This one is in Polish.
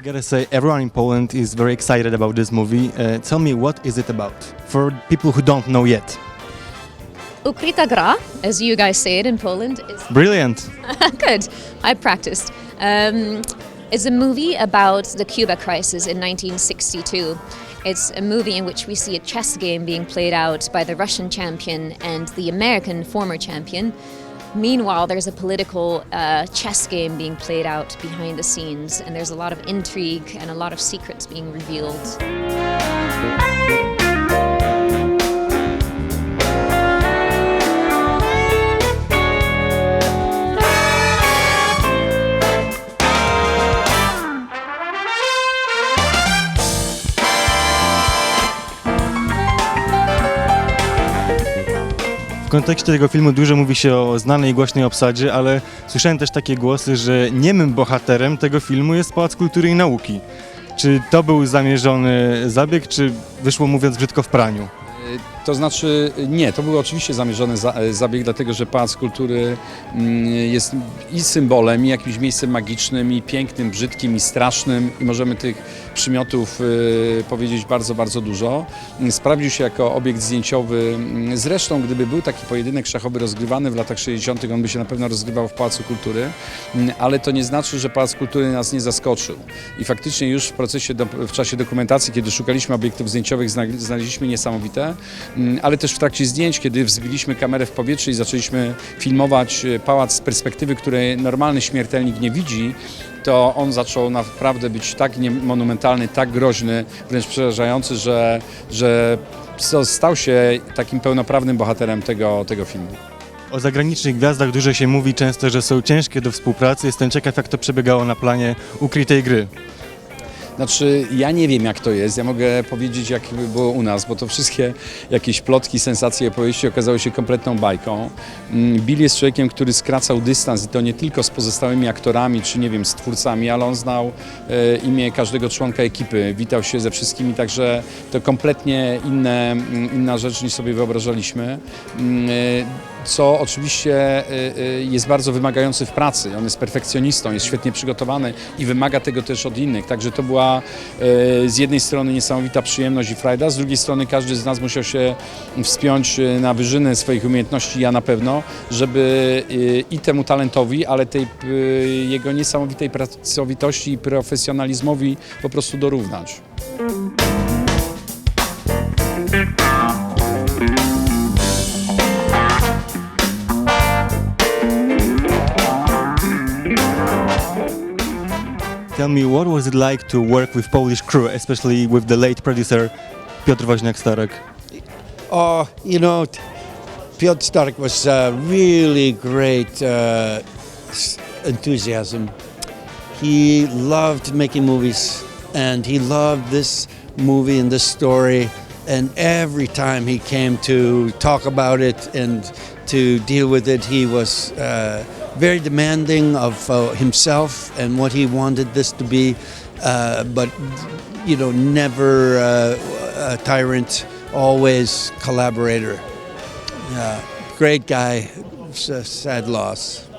I gotta say, everyone in Poland is very excited about this movie. Uh, tell me, what is it about for people who don't know yet? Ukryta gra, as you guys say it in Poland, is Brilliant. good. I practiced. Um, it's a movie about the Cuba crisis in 1962. It's a movie in which we see a chess game being played out by the Russian champion and the American former champion. Meanwhile, there's a political uh, chess game being played out behind the scenes, and there's a lot of intrigue and a lot of secrets being revealed. W kontekście tego filmu dużo mówi się o znanej głośnej obsadzie, ale słyszałem też takie głosy, że niemym bohaterem tego filmu jest Pałac Kultury i Nauki. Czy to był zamierzony zabieg, czy wyszło mówiąc brzydko w praniu? To znaczy nie, to był oczywiście zamierzony za, zabieg, dlatego że Pałac Kultury mm, jest i symbolem, i jakimś miejscem magicznym, i pięknym, brzydkim, i strasznym i możemy tych przymiotów y, powiedzieć bardzo, bardzo dużo. Mm, Sprawdził się jako obiekt zdjęciowy. Mm, Zresztą, gdyby był taki pojedynek szachowy rozgrywany w latach 60., on by się na pewno rozgrywał w Pałacu Kultury, ale to nie znaczy, że Pałac Kultury nas nie zaskoczył. I faktycznie już w procesie, w czasie dokumentacji, kiedy szukaliśmy obiektów zdjęciowych, zna- znaleźliśmy niesamowite, ale też w trakcie zdjęć, kiedy wzbiliśmy kamerę w powietrze i zaczęliśmy filmować e, pałac z perspektywy, której normalny śmiertelnik nie widzi, to on zaczął naprawdę być tak monumentalny, tak groźny, wręcz przerażający, że, że stał się takim pełnoprawnym bohaterem tego, tego filmu. O zagranicznych gwiazdach dużo się mówi często, że są ciężkie do współpracy. Jestem ciekaw, jak to przebiegało na planie ukrytej gry. Znaczy, ja nie wiem jak to jest, ja mogę powiedzieć jak było u nas, bo to wszystkie jakieś plotki, sensacje, opowieści okazały się kompletną bajką. Mm, Bill jest człowiekiem, który skracał dystans i to nie tylko z pozostałymi aktorami, czy nie wiem, z twórcami, ale on znał e, imię każdego członka ekipy, witał się ze wszystkimi, także to kompletnie inne, mm, inna rzecz niż sobie wyobrażaliśmy. Mm, e, co oczywiście e, e, jest bardzo wymagający w pracy. On jest perfekcjonistą, jest świetnie przygotowany i wymaga tego też od innych. Także to była e, z jednej strony niesamowita przyjemność i frajda, z drugiej strony każdy z nas musiał się wspiąć na wyżyny swoich umiejętności, ja na pewno, żeby i temu talentowi, ale tej jego niesamowitej pracowitości i profesjonalizmowi po prostu dorównać. Tell me, what was it like to work with Polish crew, especially with the late producer Piotr Woźniak-Starek? Oh, you know, Piotr Stark was uh, really great uh, enthusiasm. He loved making movies, and he loved this movie and this story. And every time he came to talk about it and to deal with it, he was uh, very demanding of uh, himself and what he wanted this to be, uh, but you know, never uh, a tyrant, always collaborator. Great guy. Sad loss.